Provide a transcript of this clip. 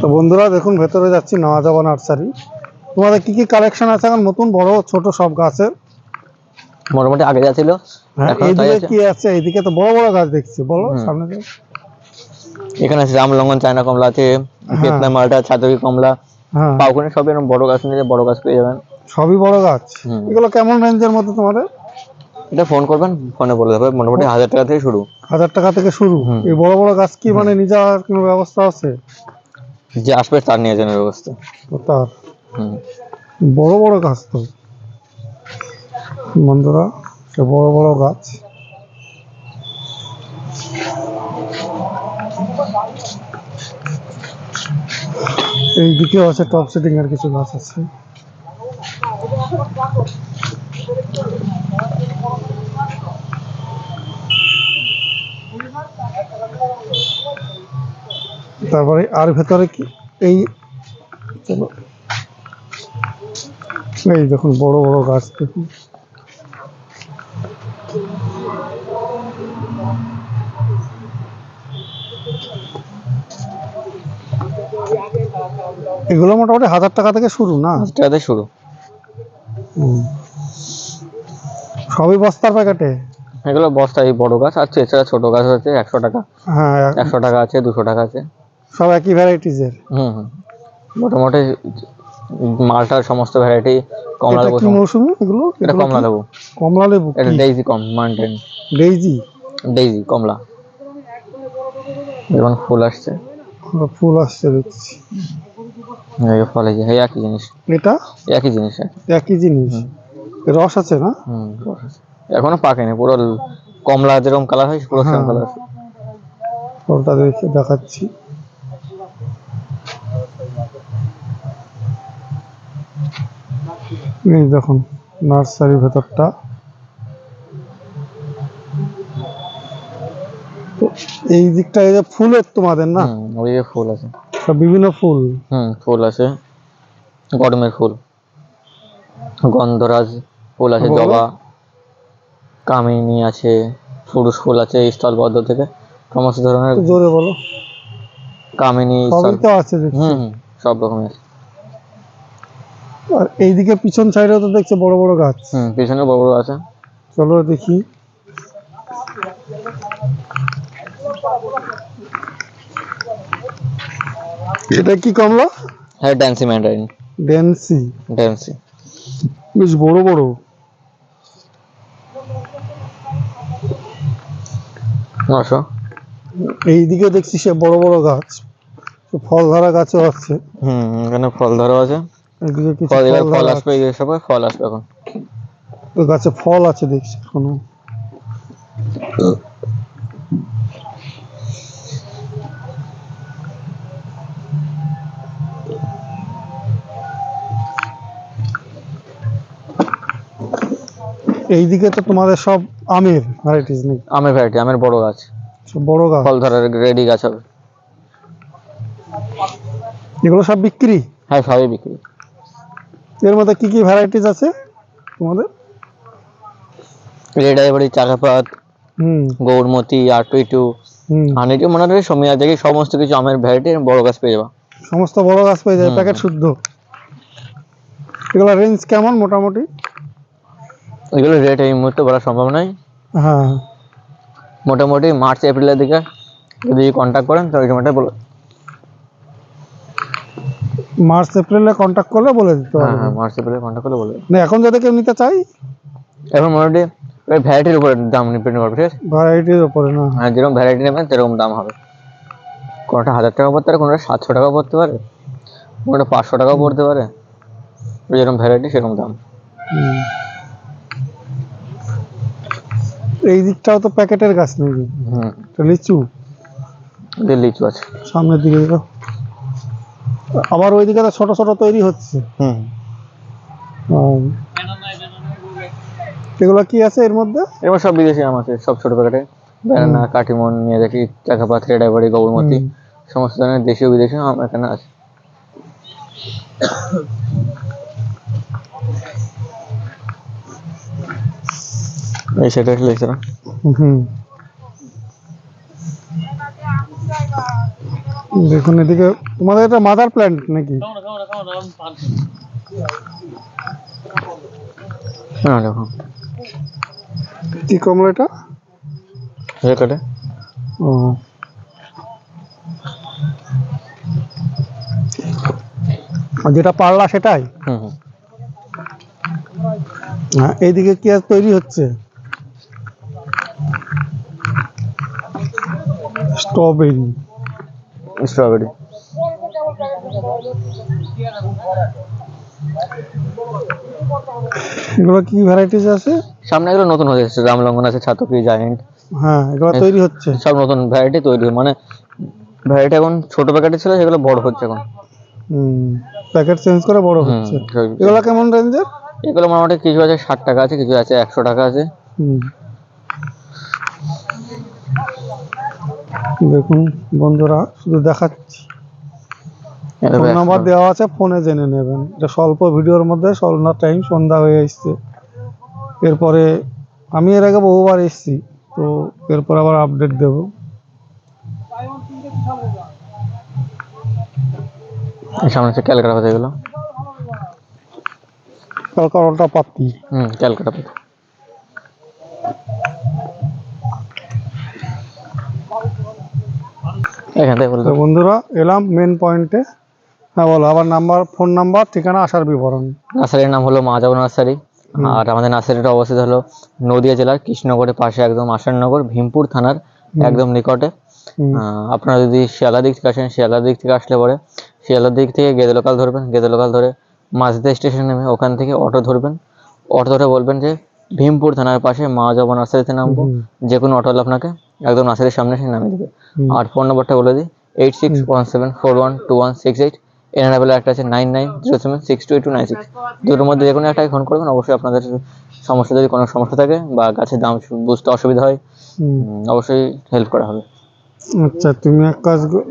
তো বন্ধুরা দেখুন ভেতরে যাচ্ছি নওয়াজাবা নার্সারি। তোমাদের কি কি কালেকশন আছে? এখন নতুন বড় ছোট সব গাছের। মোটামুটি আগে যা ছিল হ্যাঁ এইদিকে কি আছে? এইদিকে তো বড় বড় গাছ দেখছি বলো সামনে এখানে আছে রামলঙ্গন চায়না কমলা আছে ভিয়েতনাম মালটা ছাতকি কমলা। হ্যাঁ। পাউকুনি সব এরকম বড় গাছ নিয়ে বড় গাছ পেয়ে যাবেন। সবই বড় গাছ? এগুলো কেমন রেঞ্জের মধ্যে তোমাদের? এটা ফোন করবেন ফোনে বলে দেবে মোটামুটি হাজার টাকা থেকে শুরু। হাজার টাকা থেকে শুরু? এই বড় বড় গাছ কি মানে নিজে আর কোনো ব্যবস্থা আছে? যে আসবে তার নিয়ে যাওয়ার ব্যবস্থা। তার? বড় বড় গাছ তো। বন্ধুরা সে বড় বড় গাছ। এইদিকেও আছে টপ সেটিং এর কিছু গাছ আছে। তারপরে আর ভেতরে কি? এই এই দেখুন বড় বড় গাছ দেখুন। এগুলো মোটামুটি হাজার টাকা থেকে শুরু না? হাজার টাকা থেকে শুরু। সবই বস্তার প্যাকেটে? এগুলো বস্তা এই বড় গাছ আছে এছাড়া ছোট গাছ আছে একশো টাকা। হ্যাঁ একশো টাকা আছে দুশো টাকা আছে। সব একই ভ্যারাইটিজের হুম হুম। মোটামুটি মালটার সমস্ত ভ্যারাইটি কমলা লেবু কি মৌসুমি এগুলো? এটা কমলা? লেবু। কমলা লেবু এটা ডেইজি কম মাউন্টেন ডেইজি ডেইজি কমলা। যেমন ফুল আসছে। ফুল আসছে দেখছি। এই ফল যে এই একই জিনিস। এটা? একই জিনিস একই জিনিস? রস আছে না? হুম রস আছে। এখনও পাকেনি পুরো কমলা যেরকম কালার হয় পুরো সেম হ্যাঁ। কালার ফলটা দেখে দেখাচ্ছি। এই দেখুন নার্সারির ভেতরটা। এই দিকটা এই যে ফুলের তোমাদের না? ওই যে ফুল আছে। সব বিভিন্ন ফুল। হুম ফুল আছে। গরমের ফুল। গন্ধরাজ ফুল আছে জবা। কামিনী আছে পুরুষ ফুল আছে স্টল স্থলবদ্ধ থেকে। সমস্ত ধরনের জোরে বলো। কামিনী তো আছে হুম, সব রকমের আর এইদিকে পিছন সাইডেও তো দেখছে বড় বড় গাছ। হুম পিছনে বড় বড় আছে। চলো দেখি। এটা কি কমলা? হ্যাঁ ড্যান্সি ম্যান্ডারিন। ডেন্সি ড্যান্সি। বেশ বড় বড়। নশো এইদিকে দেখছি সে বড় বড় গাছ। তো ফল ধরা গাছও আছে। হুম এখানে ফল ধরো আছে। এইদিকে কিছু ফল এবার ফল আসবে এই ফল আসবে এখন। ওই গাছে ফল আছে দেখছি এখনও। এইদিকে তো তোমাদের সব আমের ভ্যারাইটিস নেই? আমের ভ্যারাইটি আমের বড় গাছ। সব বড় গাছ? ফল ধরার রেডি গাছ হবে। এগুলো সব বিক্রি? হ্যাঁ সবই বিক্রি। এর মধ্যে কি কি ভ্যারাইটিস আছে তোমাদের? Red ivory Chakapat hmm. Gourmati আর টু হুম। হানিটি মনে হয় সমিয়া থেকে সমস্ত কিছু আমের ভ্যারাইটি বড় গাছ পেয়ে যাবা। সমস্ত বড় গাছ পেয়ে যাবে প্যাকেট শুদ্ধ। এগুলো রেঞ্জ কেমন মোটামুটি? এগুলো রেট এই মুহূর্তে বলা সম্ভব নয়। হ্যাঁ। মোটামুটি মার্চ এপ্রিলের দিকে যদি কন্ট্যাক্ট করেন তো ওই সময়টা বলো মার্চ এপ্রিলে কন্ট্যাক্ট করলে বলে দিতে হ্যাঁ হবে হ্যাঁ মার্চ এপ্রিলে কন্ট্যাক্ট করলে বলে না এখন যদি কেউ নিতে চাই? এখন মোটামুটি ওই ভ্যারাইটির উপরে দাম ডিপেন্ড করবে ঠিক আছে? ভ্যারাইটির উপরে না। হ্যাঁ যেরকম ভ্যারাইটি নেবেন সেরকম দাম হবে। কোনোটা হাজার টাকা পড়তে পারে কোনোটা সাতশো টাকা পড়তে পারে কোনোটা পাঁচশো টাকাও পড়তে পারে। যেরকম ভ্যারাইটি সেরকম দাম। এই দিকটাও তো প্যাকেটের গাছ নেই হুম। তো লিচু? লিচু আছে। সামনের দিকে আবার ওইদিকে তো ছোট ছোট তৈরি হচ্ছে। হুম। এগুলো কি আছে এর মধ্যে? এবার সব বিদেশি আম আছে সব ছোট প্যাকেটে। Banana Katimon Miyazaki Chakapat red ivory Gourmati সমস্ত ধরনের দেশীয় বিদেশি আম এখানে আছে। এই সেটা লিখছে না হুম। দেখুন এদিকে তোমাদের এটা মাদার প্ল্যান্ট নাকি? হ্যাঁ দেখো। কি কমলা এটা? রেকর্ডে ও। যেটা পারলা সেটাই? হ্যাঁ এইদিকে কি আর তৈরি হচ্ছে? Strawberry strawberry. এগুলো কি ভ্যারাইটিস আছে? সামনে এগুলো নতুন হয়ে এসেছে রামলঙ্গন আছে ছাতকি জায়েন্ট। হ্যাঁ এগুলো তৈরি হচ্ছে। সব নতুন ভ্যারাইটি তৈরি হয়। মানে ভ্যারাইটি এখন ছোট প্যাকেটে ছিল সেগুলো বড় হচ্ছে এখন। হুম প্যাকেট চেঞ্জ করে বড় হচ্ছে। এগুলো কেমন রেঞ্জের এগুলো মোটামুটি কিছু আছে ষাট টাকা আছে কিছু আছে একশো টাকা আছে। হুম। দেখুন বন্ধুরা শুধু দেখাচ্ছি। ফোন নাম্বার দেওয়া আছে ফোনে জেনে নেবেন। এটা স্বল্প ভিডিওর মধ্যে সন্ধ্যা টাইম সন্ধ্যা হয়ে এসছে। এরপরে আমি এর আগে বহুবার এসেছি তো এরপর আবার আপডেট দেব। এই সামনে হচ্ছে ক্যালকাটা পাতা এগুলো ক্যালকাটা পাতি হুম ক্যালকাটা পাতা এখান থেকে বলতে বন্ধুরা এলাম মেন পয়েন্টে হ্যাঁ বলো আবার নাম্বার ফোন নাম্বার ঠিকানা আসার বিবরণ। নার্সারির নাম হলো মাজাব নার্সারি। আর আমাদের নার্সারিটা অবস্থিত হলো নদিয়া জেলার কৃষ্ণনগরের পাশে একদম আসাননগর ভীমপুর থানার একদম নিকটে। আপনারা যদি শিয়ালদার দিক থেকে আসেন শিয়ালদার দিক থেকে আসলে পরে শিয়ালদার দিক থেকে গেদে লোকাল ধরবেন গেদে লোকাল ধরে মাঝদা স্টেশন নেমে ওখান থেকে অটো ধরবেন। অটো ধরে বলবেন যে ভীমপুর থানার পাশে মা জবা নার্সারিতে নামবো। যে কোনো অটো আপনাকে একদম নার্সারির সামনে এসে নামিয়ে দেবে। আর ফোন নম্বরটা বলে দিই eight six one seven four one two one six eight এনার বেলা একটা আছে nine nine zero seven six two eight two nine six দুটোর মধ্যে যে কোনো একটাই ফোন করবেন অবশ্যই আপনাদের সমস্যা যদি কোনো সমস্যা থাকে বা গাছের দাম বুঝতে অসুবিধা হয় অবশ্যই হেল্প করা হবে। আচ্ছা তুমি এক কাজ কর-